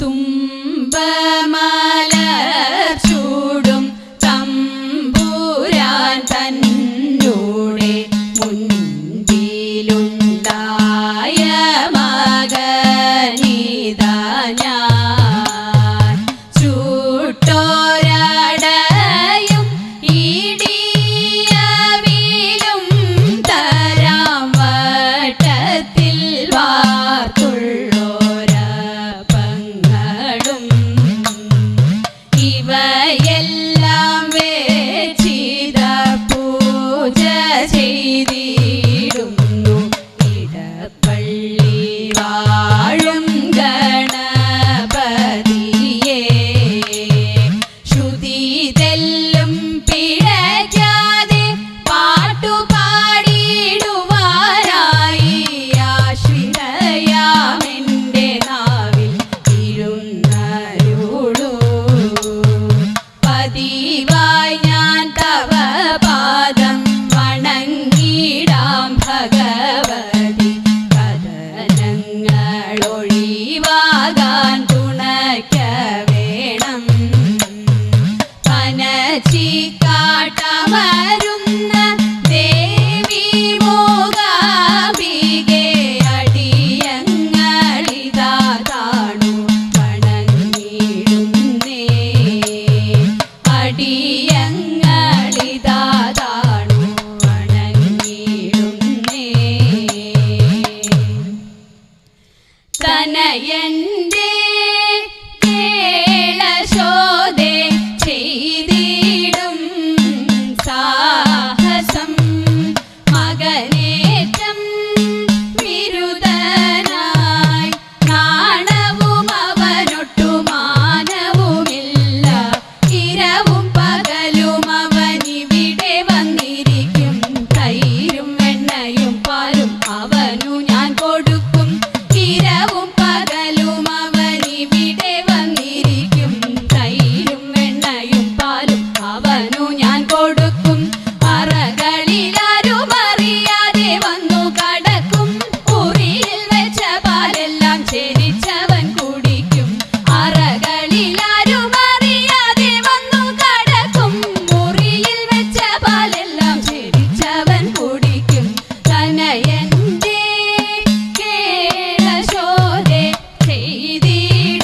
തുമ്പമലർ ഭഗവതി പതനങ്ങളൊഴിവാകാൻ തുണയ്ക്ക വേണം. പനച്ചിക്കാട്ടമരുന്ന ദേവി മോകാംബികെ അടിയങ്ങളിതാ കാണു പണങ്ങിടുന്നേ അടിയ തനയന്റെ நயன்